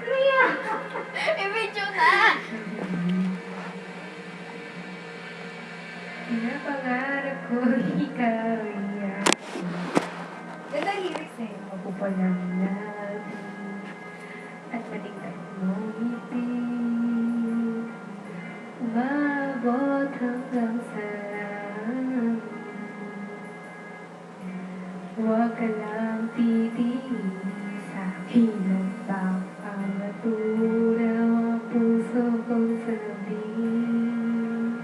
Kuya! I-video na! Pinapangarap ko ikaw. Ganda lyrics eh. Mapupalang at matingkad mong ngiti. Umabot hanggang sa Huwag ka lang titingin sa akin at baka matulaw ang puso kong sabihin.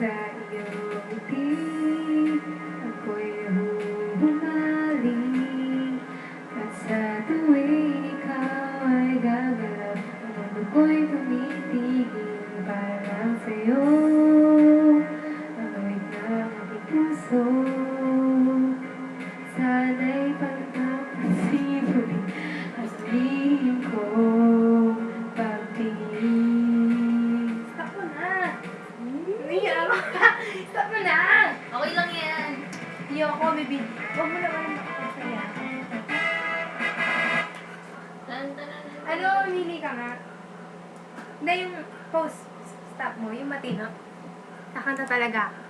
Sa iyong ngiti, ako'y huhumaling At sa tuwing ikaw ay gagalap Ang mundo ko'y tumitigil para sa'yo Stop mo na! Okay lang yan. Hindi ako, baby. Huwag mo naman makakasaya. Tan, tan. Ano, mili ka nga? Hindi, yung post stop mo, yung matino. Nakanta talaga.